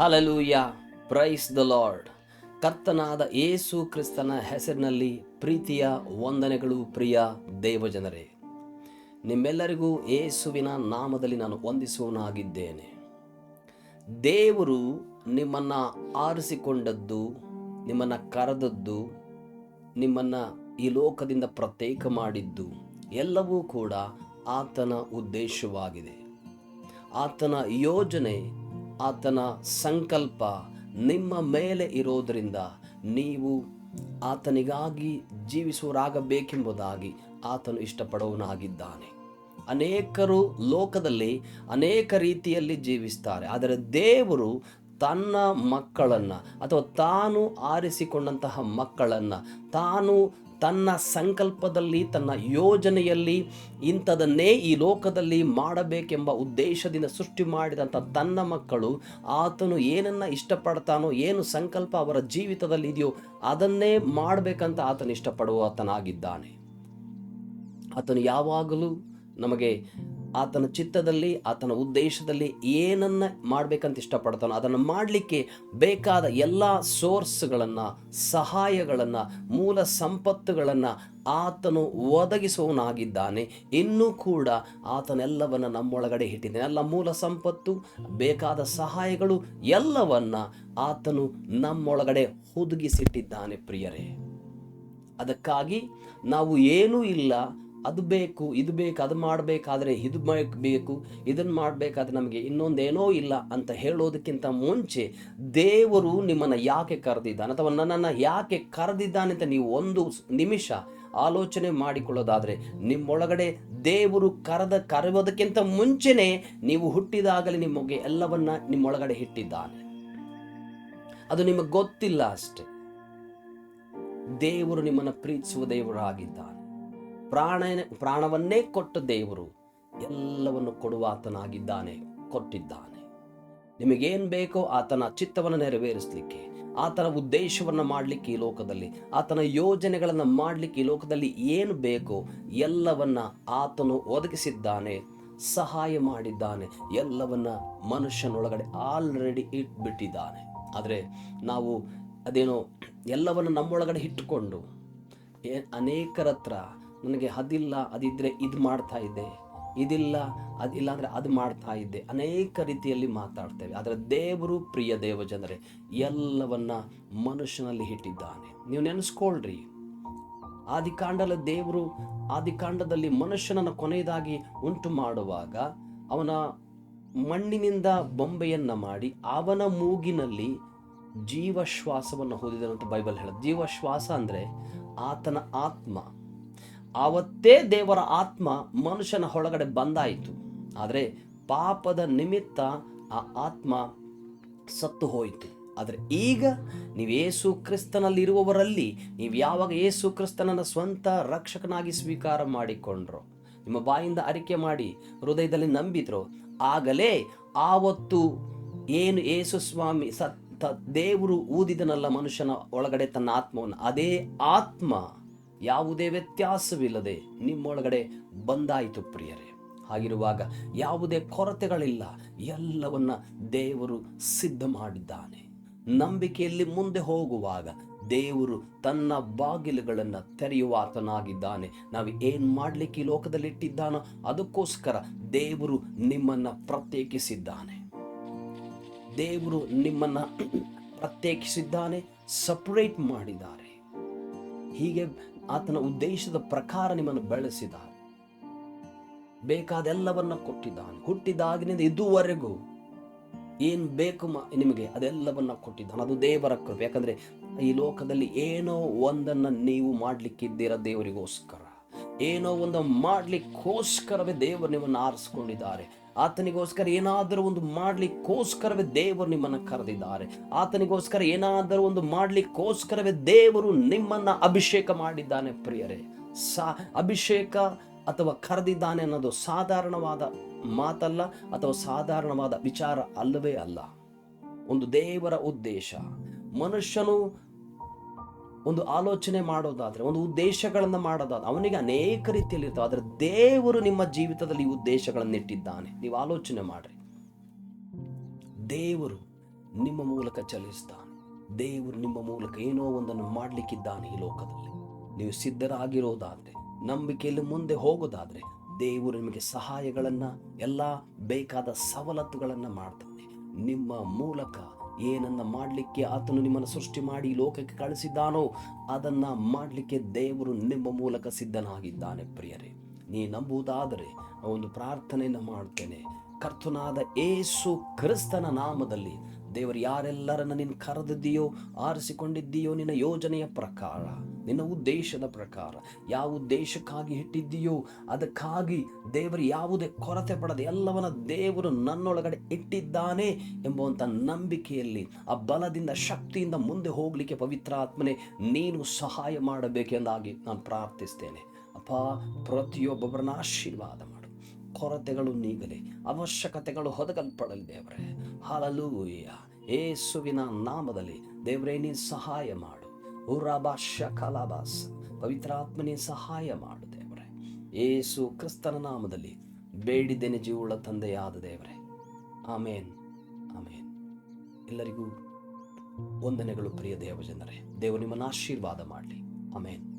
Hallelujah praise the lord ಕರ್ತನಾದ ಏಸು ಕ್ರಿಸ್ತನ ಹೆಸರಿನಲ್ಲಿ ಪ್ರೀತಿಯ ವಂದನೆಗಳು ಪ್ರಿಯ ದೇವಜನರೇ. ನಿಮ್ಮೆಲ್ಲರಿಗೂ ಯೇಸುವಿನ ನಾಮದಲ್ಲಿ ನಾನು ವಂದಿಸುವನಾಗಿದ್ದೇನೆ ದೇವರು ನಿಮ್ಮನ್ನು ಆರಿಸಿಕೊಂಡದ್ದು, ನಿಮ್ಮನ್ನು ಕರೆದದ್ದು, ನಿಮ್ಮನ್ನು ಈ ಲೋಕದಿಂದ ಪ್ರತ್ಯೇಕ ಮಾಡಿದ್ದು ಎಲ್ಲವೂ ಕೂಡ ಆತನ ಉದ್ದೇಶವಾಗಿದೆ. ಆತನ ಯೋಜನೆ ಆತನ ಸಂಕಲ್ಪ ನಿಮ್ಮ ಮೇಲೆ ಇರೋದರಿಂದ ನೀವು ಆತನಿಗಾಗಿ ಜೀವಿಸುವರಾಗಬೇಕೆಂಬುದಾಗಿ ಆತನು ಇಷ್ಟಪಡುವನಾಗಿದ್ದಾನೆ. ಅನೇಕರು ಲೋಕದಲ್ಲಿ ಅನೇಕ ರೀತಿಯಲ್ಲಿ ಜೀವಿಸ್ತಾರೆ. ಆದರೆ ದೇವರು ತನ್ನ ಮಕ್ಕಳನ್ನು ಅಥವಾ ತಾನು ಆರಿಸಿಕೊಂಡಂತಹ ಮಕ್ಕಳನ್ನು ತಾನು ತನ್ನ ಸಂಕಲ್ಪದಲ್ಲಿ, ತನ್ನ ಯೋಜನೆಯಲ್ಲಿ ಇಂಥದನ್ನೇ ಈ ಲೋಕದಲ್ಲಿ ಮಾಡಬೇಕೆಂಬ ಉದ್ದೇಶದಿಂದ ಸೃಷ್ಟಿ ಮಾಡಿದಂಥ ತನ್ನ ಮಕ್ಕಳು, ಆತನು ಏನನ್ನು ಇಷ್ಟಪಡ್ತಾನೋ, ಏನು ಸಂಕಲ್ಪ ಅವರ ಜೀವಿತದಲ್ಲಿ ಇದೆಯೋ ಅದನ್ನೇ ಮಾಡಬೇಕಂತ ಆತನು ಇಷ್ಟಪಡುವ ಆತನಾಗಿದ್ದಾನೆ. ಆತನು ಯಾವಾಗಲೂ ನಮಗೆ ಆತನ ಚಿತ್ತದಲ್ಲಿ, ಆತನ ಉದ್ದೇಶದಲ್ಲಿ ಏನನ್ನ ಮಾಡಬೇಕಂತ ಇಷ್ಟಪಡ್ತಾನೋ ಅದನ್ನು ಮಾಡಲಿಕ್ಕೆ ಬೇಕಾದ ಎಲ್ಲ ಸೋರ್ಸ್ಗಳನ್ನು, ಸಹಾಯಗಳನ್ನು, ಮೂಲ ಸಂಪತ್ತುಗಳನ್ನು ಆತನು ಒದಗಿಸುವನಾಗಿದ್ದಾನೆ ಇನ್ನೂ ಕೂಡ ಆತನೆಲ್ಲವನ್ನು ನಮ್ಮೊಳಗಡೆ ಇಟ್ಟಿದ್ದಾನೆ. ಎಲ್ಲ ಮೂಲ ಸಂಪತ್ತು, ಬೇಕಾದ ಸಹಾಯಗಳು ಎಲ್ಲವನ್ನು ಆತನು ನಮ್ಮೊಳಗಡೆ ಹುದುಗಿಸಿಟ್ಟಿದ್ದಾನೆ ಪ್ರಿಯರೇ. ಅದಕ್ಕಾಗಿ ನಾವು ಏನೂ ಇಲ್ಲ ಅದು ಬೇಕು, ಇದು ಬೇಕು, ಅದು ಮಾಡಬೇಕಾದ್ರೆ ಇದು ಬೇಕು ಇದನ್ನು ಮಾಡಬೇಕಾದ್ರೆ ನಮಗೆ ಇನ್ನೊಂದೇನೋ ಇಲ್ಲ ಅಂತ ಹೇಳೋದಕ್ಕಿಂತ ಮುಂಚೆ ದೇವರು ನಿಮ್ಮನ್ನು ಯಾಕೆ ಕರೆದಿದ್ದಾನೆ ಅಥವಾ ನನ್ನನ್ನು ಯಾಕೆ ಕರೆದಿದ್ದಾನೆ ಅಂತ ನೀವು ಒಂದು ನಿಮಿಷ ಆಲೋಚನೆ ಮಾಡಿಕೊಳ್ಳೋದಾದರೆ ನಿಮ್ಮೊಳಗಡೆ ದೇವರು ಕರೆದ, ಕರೆಯೋದಕ್ಕಿಂತ ಮುಂಚೆನೇ ನೀವು ಹುಟ್ಟಿದಾಗಲೇ ನಿಮಗೆ ಎಲ್ಲವನ್ನ ನಿಮ್ಮೊಳಗಡೆ ಇಟ್ಟಿದ್ದಾನೆ. ಅದು ನಿಮಗೆ ಗೊತ್ತಿಲ್ಲ ಅಷ್ಟೆ. ದೇವರು ನಿಮ್ಮನ್ನು ಪ್ರೀತಿಸುವ ದೇವರಾಗಿದ್ದಾನೆ. ಪ್ರಾಣ ಪ್ರಾಣವನ್ನೇ ಕೊಟ್ಟ ದೇವರು ಎಲ್ಲವನ್ನು ಕೊಡುವ ಆತನಾಗಿದ್ದಾನೆ ಕೊಟ್ಟಿದ್ದಾನೆ. ನಿಮಗೇನು ಬೇಕೋ ಆತನ ಚಿತ್ತವನ್ನು ನೆರವೇರಿಸಲಿಕ್ಕೆ, ಆತನ ಉದ್ದೇಶವನ್ನು ಮಾಡಲಿಕ್ಕೆ ಈ ಲೋಕದಲ್ಲಿ, ಆತನ ಯೋಜನೆಗಳನ್ನು ಮಾಡಲಿಕ್ಕೆ ಈ ಲೋಕದಲ್ಲಿ ಏನು ಬೇಕೋ ಎಲ್ಲವನ್ನ ಆತನು ಒದಗಿಸಿದ್ದಾನೆ, ಸಹಾಯ ಮಾಡಿದ್ದಾನೆ, ಎಲ್ಲವನ್ನ ಮನುಷ್ಯನೊಳಗಡೆ ಆಲ್ರೆಡಿ ಇಟ್ಬಿಟ್ಟಿದ್ದಾನೆ. ಆದರೆ ನಾವು ಅದೇನೋ ಎಲ್ಲವನ್ನು ನಮ್ಮೊಳಗಡೆ ಇಟ್ಟುಕೊಂಡು ಅನೇಕರ ಹತ್ರ ನನಗೆ ಅದಿಲ್ಲ ಅದಿದ್ದರೆ ಇದು ಮಾಡ್ತಾ ಇದ್ದೆ. ಇದಿಲ್ಲ ಅದಿಲ್ಲ ಅಂದರೆ ಅದು ಮಾಡ್ತಾ ಇದ್ದೆ. ಅನೇಕ ರೀತಿಯಲ್ಲಿ ಮಾತಾಡ್ತೇವೆ. ಆದರೆ ದೇವರು ಪ್ರಿಯ ದೇವ ಜನರೇ ಎಲ್ಲವನ್ನ ಮನುಷ್ಯನಲ್ಲಿ ಇಟ್ಟಿದ್ದಾನೆ. ನೀವು ನೆನೆಸ್ಕೊಳ್ರಿ. ಆದಿಕಾಂಡಲ ದೇವರು ಆದಿಕಾಂಡದಲ್ಲಿ ಮನುಷ್ಯನನ್ನು ಕೊನೆಯದಾಗಿ ಉಂಟು ಮಾಡುವಾಗ ಅವನ ಮಣ್ಣಿನಿಂದ ಬೊಂಬೆಯನ್ನು ಮಾಡಿ ಅವನ ಮೂಗಿನಲ್ಲಿ ಜೀವಶ್ವಾಸವನ್ನು ಹೊಂದಿದಂತ ಬೈಬಲ್ ಹೇಳ ಜೀವಶ್ವಾಸ ಅಂದರೆ ಆತನ ಆತ್ಮ. ಆವತ್ತೇ ದೇವರ ಆತ್ಮ ಮನುಷ್ಯನ ಒಳಗಡೆ ಬಂದಾಯಿತು. ಆದರೆ ಪಾಪದ ನಿಮಿತ್ತ ಆ ಆತ್ಮ ಸತ್ತು ಹೋಯಿತು. ಆದರೆ ಈಗ ನೀವು ಏಸು ಕ್ರಿಸ್ತನಲ್ಲಿ ಇರುವವರಲ್ಲಿ ನೀವು ಯಾವಾಗ ಏಸು ಕ್ರಿಸ್ತನನ್ನು ಸ್ವಂತ ರಕ್ಷಕನಾಗಿ ಸ್ವೀಕಾರ ಮಾಡಿಕೊಂಡ್ರು, ನಿಮ್ಮ ಬಾಯಿಂದ ಅರಿಕೆ ಮಾಡಿ ಹೃದಯದಲ್ಲಿ ನಂಬಿದ್ರು, ಆಗಲೇ ಆವತ್ತು ಏನು ಏಸು ಸ್ವಾಮಿ ಸತ್ತ ದೇವರು ಊದಿದನಲ್ಲ ಮನುಷ್ಯನ ಒಳಗಡೆ ತನ್ನ ಆತ್ಮವನ್ನು, ಅದೇ ಆತ್ಮ ಯಾವುದೇ ವ್ಯತ್ಯಾಸವಿಲ್ಲದೆ ನಿಮ್ಮೊಳಗಡೆ ಬಂದಾಯಿತು ಪ್ರಿಯರೇ. ಹಾಗಿರುವಾಗ ಯಾವುದೇ ಕೊರತೆಗಳಿಲ್ಲ, ಎಲ್ಲವನ್ನ ದೇವರು ಸಿದ್ಧ ಮಾಡಿದ್ದಾನೆ. ನಂಬಿಕೆಯಲ್ಲಿ ಮುಂದೆ ಹೋಗುವಾಗ ದೇವರು ತನ್ನ ಬಾಗಿಲುಗಳನ್ನು ತೆರೆಯುವ ಆತನಾಗಿದ್ದಾನೆ ನಾವು ಏನು ಮಾಡಲಿಕ್ಕೆ ಈ ಲೋಕದಲ್ಲಿ ಇಟ್ಟಿದ್ದಾನೋ ಅದಕ್ಕೋಸ್ಕರ ದೇವರು ನಿಮ್ಮನ್ನು ಪ್ರತ್ಯೇಕಿಸಿದ್ದಾನೆ. ದೇವರು ನಿಮ್ಮನ್ನು ಪ್ರತ್ಯೇಕಿಸಿದ್ದಾನೆ ಸಪ್ರೇಟ್ ಮಾಡಿದ್ದಾರೆ. ಹೀಗೆ ಆತನ ಉದ್ದೇಶದ ಪ್ರಕಾರ ನಿಮ್ಮನ್ನು ಬೆಳೆಸಿದ್ದಾನೆ ಬೇಕಾದೆಲ್ಲವನ್ನ ಕೊಟ್ಟಿದ್ದಾನೆ. ಹುಟ್ಟಿದಾಗಿನಿಂದ ಇದುವರೆಗೂ ಏನು ಬೇಕು ನಿಮಗೆ ಅದೆಲ್ಲವನ್ನ ಕೊಟ್ಟಿದ್ದಾನೆ. ಅದು ದೇವರ ಕೃಪೆ. ಯಾಕಂದ್ರೆ ಈ ಲೋಕದಲ್ಲಿ ಏನೋ ಒಂದನ್ನ ನೀವು ಮಾಡಲಿಕ್ಕಿದ್ದೀರ ದೇವರಿಗೋಸ್ಕರ. ಏನೋ ಒಂದು ಮಾಡಲಿಕ್ಕೋಸ್ಕರವೇ ದೇವರು ನಿಮ್ಮನ್ನು ಆರಿಸ್ಕೊಂಡಿದ್ದಾರೆ. ಆತನಿಗೋಸ್ಕರ ಏನಾದರೂ ಒಂದು ಮಾಡಲಿಕ್ಕೋಸ್ಕರವೇ ದೇವರು ನಿಮ್ಮನ್ನು ಕರೆದಿದ್ದಾರೆ. ಆತನಿಗೋಸ್ಕರ ಏನಾದರೂ ಒಂದು ಮಾಡಲಿಕ್ಕೋಸ್ಕರವೇ ದೇವರು ನಿಮ್ಮನ್ನು ಅಭಿಷೇಕ ಮಾಡಿದ್ದಾನೆ ಪ್ರಿಯರೇ. ಸಾ, ಅಭಿಷೇಕ ಅಥವಾ ಕರೆದಿದ್ದಾನೆ ಅನ್ನೋದು ಸಾಧಾರಣವಾದ ಮಾತಲ್ಲ, ಅಥವಾ ಸಾಧಾರಣವಾದ ವಿಚಾರ ಅಲ್ಲವೇ ಅಲ್ಲ. ಒಂದು ದೇವರ ಉದ್ದೇಶ. ಮನುಷ್ಯನು ಒಂದು ಆಲೋಚನೆ ಮಾಡೋದಾದರೆ, ಒಂದು ಉದ್ದೇಶಗಳನ್ನು ಮಾಡೋದಾದ್ರೆ, ಅವನಿಗೆ ಅನೇಕ ರೀತಿಯಲ್ಲಿ ಇರ್ತವೆ ಆದರೆ ದೇವರು ನಿಮ್ಮ ಜೀವಿತದಲ್ಲಿ ಉದ್ದೇಶಗಳನ್ನು ಇಟ್ಟಿದ್ದಾನೆ ನೀವು ಆಲೋಚನೆ ಮಾಡಿರಿ. ದೇವರು ನಿಮ್ಮ ಮೂಲಕ ಚಲಿಸ್ತಾನೆ. ದೇವರು ನಿಮ್ಮ ಮೂಲಕ ಏನೋ ಒಂದನ್ನು ಮಾಡಲಿಕ್ಕಿದ್ದಾನೆ ಈ ಲೋಕದಲ್ಲಿ. ನೀವು ಸಿದ್ಧರಾಗಿರೋದಾದರೆ, ನಂಬಿಕೆಯಲ್ಲಿ ಮುಂದೆ ಹೋಗೋದಾದರೆ, ದೇವರು ನಿಮಗೆ ಸಹಾಯಗಳನ್ನು, ಎಲ್ಲ ಬೇಕಾದ ಸವಲತ್ತುಗಳನ್ನು ಮಾಡ್ತಾನೆ. ನಿಮ್ಮ ಮೂಲಕ ಏನನ್ನ ಮಾಡಲಿಕ್ಕೆ ಆತನು ನಿಮ್ಮನ್ನು ಸೃಷ್ಟಿ ಮಾಡಿ ಲೋಕಕ್ಕೆ ಕಳಿಸಿದ್ದಾನೋ ಅದನ್ನ ಮಾಡಲಿಕ್ಕೆ ದೇವರು ನಿಮ್ಮ ಮೂಲಕ ಸಿದ್ಧನಾಗಿದ್ದಾನೆ ಪ್ರಿಯರೇ. ನೀ ನಂಬುವುದಾದರೆ ಒಂದು ಪ್ರಾರ್ಥನೆಯನ್ನು ಮಾಡ್ತೇನೆ. ಕರ್ತನಾದ ಏಸು ಕ್ರಿಸ್ತನ ನಾಮದಲ್ಲಿ ದೇವರು ಯಾರೆಲ್ಲರನ್ನ ನೀನು ಕರೆದಿದ್ದೀಯೋ, ಆರಿಸಿಕೊಂಡಿದ್ದೀಯೋ ನಿನ್ನ ಯೋಜನೆಯ ಪ್ರಕಾರ, ನಿನ್ನ ಉದ್ದೇಶದ ಪ್ರಕಾರ, ಯಾವ ಉದ್ದೇಶಕ್ಕಾಗಿ ಇಟ್ಟಿದ್ದೀಯೋ ಅದಕ್ಕಾಗಿ ದೇವರು ಯಾವುದೇ ಕೊರತೆ ಪಡದೆ ಎಲ್ಲವನ್ನ ದೇವರು ನನ್ನೊಳಗಡೆ ಇಟ್ಟಿದ್ದಾನೆ ಎಂಬುವಂಥ ನಂಬಿಕೆಯಲ್ಲಿ, ಆ ಬಲದಿಂದ ಶಕ್ತಿಯಿಂದ ಮುಂದೆ ಹೋಗಲಿಕ್ಕೆ ಪವಿತ್ರಾತ್ಮನೆ ನೀನು ಸಹಾಯ ಮಾಡಬೇಕೆಂದಾಗಿ ನಾನು ಪ್ರಾರ್ಥಿಸ್ತೇನೆ. ಅಪ್ಪ, ಪ್ರತಿಯೊಬ್ಬೊಬ್ಬರನ್ನ ಆಶೀರ್ವಾದ ಮಾಡು. ಕೊರತೆಗಳು ನೀಗಲಿ, ಅವಶ್ಯಕತೆಗಳು ಹೊದಗಲ್ಪಡಲಿ ದೇವರೇ. ಹಾಲಲೂಯ ಏಸುವಿನ ನಾಮದಲ್ಲಿ ದೇವರೇ, ನೀ ಸಹಾಯ ಮಾಡು. ಉರಾಭಾಷ್ಯ ಕಲಾಭಾಸ ಪವಿತ್ರಾತ್ಮನೇ ಸಹಾಯ ಮಾಡು ದೇವರೇ. ಏಸು ಕ್ರಿಸ್ತನ ನಾಮದಲ್ಲಿ ಬೇಡಿದ್ದೇನೆ ಜೀವುಳ ತಂದೆಯಾದ ದೇವರೇ. ಆಮೇನ್ ಆಮೇನ್. ಎಲ್ಲರಿಗೂ ವಂದನೆಗಳು ಪ್ರಿಯ ದೇವಜನರೇ. ದೇವರು ನಿಮ್ಮನ್ನು ಆಶೀರ್ವಾದ ಮಾಡಲಿ. ಆಮೇನ್.